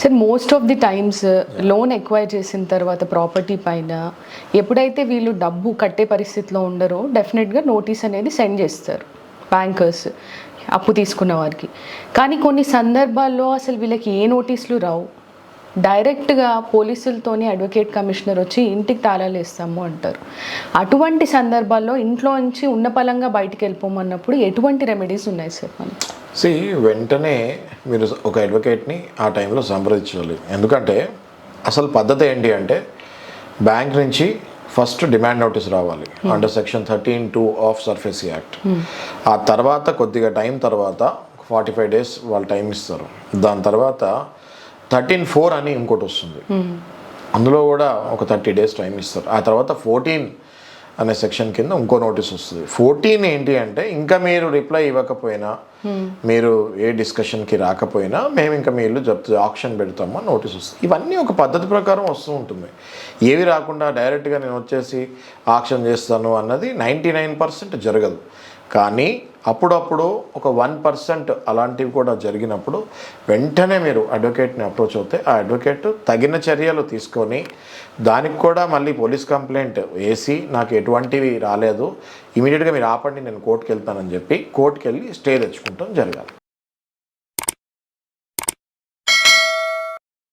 Sir most of the times loan acquire చేసిన తర్వాత property పైన ఎప్పుడైతే వీళ్ళు డబ్బు కట్టే పరిస్థితిలో ఉండరో డెఫినెట్గా నోటీస్ అనేది సెండ్ చేస్తారు. బ్యాంకర్స్ అప్పు తీసుకున్న వారికి. కానీ కొన్ని సందర్భాల్లో అసలు వీళ్ళకి ఏ నోటీసులు రావు. డైరెక్ట్గా పోలీసులతోని అడ్వకేట్ కమిషనర్ వచ్చి ఇంటికి తాళాలు వేస్తాము అంటారు. అటువంటి సందర్భాల్లో ఇంట్లో నుంచి ఉన్న పలంగా బయటికి వెళ్ళిపోమన్నప్పుడు ఎటువంటి రెమెడీస్ ఉన్నాయి సార్ మనకి? సి వెంటనే మీరు ఒక అడ్వకేట్ని ఆ టైంలో సంప్రదించాలి ఎందుకంటే అసలు పద్ధతి ఏంటి అంటే బ్యాంక్ నుంచి ఫస్ట్ డిమాండ్ నోటీస్ రావాలి. Under section thirteen two of SARFAESI act ఆ తర్వాత కొద్దిగా టైం తర్వాత ఫార్టీ ఫైవ్ డేస్ వాళ్ళు టైం ఇస్తారు. దాని తర్వాత థర్టీన్ ఫోర్ అని ఇంకోటి వస్తుంది. అందులో కూడా ఒక థర్టీ డేస్ టైం ఇస్తారు. ఆ తర్వాత ఫోర్టీన్ అనే సెక్షన్ కింద ఇంకో నోటీస్ వస్తుంది. ఫోర్టీన్ ఏంటి అంటే ఇంకా మీరు రిప్లై ఇవ్వకపోయినా మీరు ఏ డిస్కషన్కి రాకపోయినా మేము ఇంకా మీ ఇల్లు జప్తు ఆప్షన్ పెడతామో నోటీస్ వస్తుంది. ఇవన్నీ ఒక పద్ధతి ప్రకారం వస్తూ ఉంటుంది. ఏవి రాకుండా డైరెక్ట్గా నేను వచ్చేసి ఆక్షన్ చేస్తాను అన్నది నైంటీ నైన్ పర్సెంట్ జరగదు. కానీ అప్పుడప్పుడు ఒక వన్ పర్సెంట్ అలాంటివి కూడా జరిగినప్పుడు వెంటనే మీరు అడ్వకేట్ని అప్రోచ్ అవుతే ఆ అడ్వకేట్ తగిన చర్యలు తీసుకొని దానికి కూడా మళ్ళీ పోలీస్ కంప్లైంట్ వేసి నాకు ఎటువంటివి రాలేదు ఇమీడియట్గా మీరు ఆపండి నేను కోర్టుకి వెళ్తానని చెప్పి కోర్టుకి వెళ్ళి స్టే తెచ్చుకుంటాం జరగాలి.